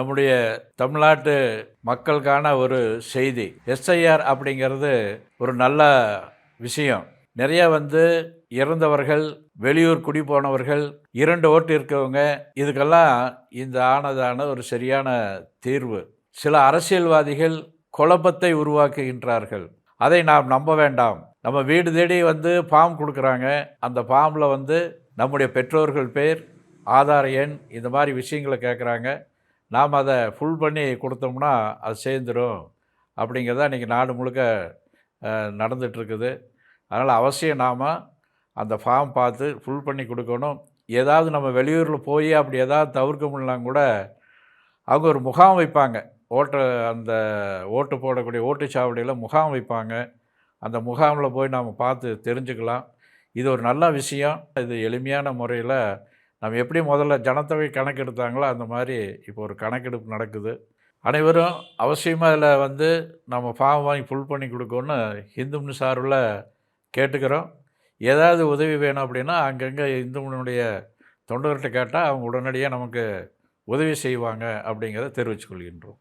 நம்முடைய தமிழ்நாட்டு மக்களுக்கான ஒரு செய்தி. எஸ்ஐஆர் அப்படிங்கிறது ஒரு நல்ல விஷயம். நிறைய வந்து இறந்தவர்கள் வெளியூர் குடி போனவர்கள் இரண்டு ஓட்டு இருக்கவங்க இதுக்கெல்லாம் இந்த ஆனதான ஒரு சரியான தீர்வு. சில அரசியல்வாதிகள் குழப்பத்தை உருவாக்குகின்றார்கள். அதை நாம் நம்ப வேண்டாம். நம்ம வீடு தேடி வந்து ஃபார்ம் கொடுக்குறாங்க. அந்த ஃபார்மில் வந்து நம்முடைய பெற்றோர்கள் பேர் ஆதார் எண் இந்த மாதிரி விஷயங்களை கேட்குறாங்க. நாம் அதை ஃபுல் பண்ணி கொடுத்தோம்னா அது சேர்ந்துடும் அப்படிங்கிறத இன்றைக்கி நாடு முழுக்க நடந்துகிட்ருக்குது அதனால் அவசியம் நாம் அந்த ஃபார்ம் பார்த்து ஃபுல் பண்ணி கொடுக்கணும். ஏதாவது நம்ம வெளியூரில் போய் அப்படி ஏதாவது தவிர்க்க முடியலாம் கூட அவங்க ஒரு முகாம் வைப்பாங்க. ஓட்டு அந்த ஓட்டு போடக்கூடிய ஓட்டுச்சாவடியில் முகாம் வைப்பாங்க. அந்த முகாமில் போய் நாம் பார்த்து தெரிஞ்சுக்கலாம். இது ஒரு நல்ல விஷயம். இது எளிமையான முறையில் நம்ம எப்படி முதல்ல ஜனத்தொகை கணக்கெடுத்தாங்களோ அந்த மாதிரி இப்போ ஒரு கணக்கெடுப்பு நடக்குது. அனைவரும் அவசியமாக அதில் வந்து நம்ம ஃபார்ம் வாங்கி ஃபுல் பண்ணி கொடுக்கணும்னு ஹிந்துன்னு சார்பில் கேட்டுக்கிறோம். ஏதாவது உதவி வேணும் அப்படின்னா அங்கங்கே இந்துமனுடைய தொண்டர்கிட்ட கேட்டால் அவங்க உடனடியாக நமக்கு உதவி செய்வாங்க அப்படிங்கிறத தெரிவித்துக்கொள்கின்றோம்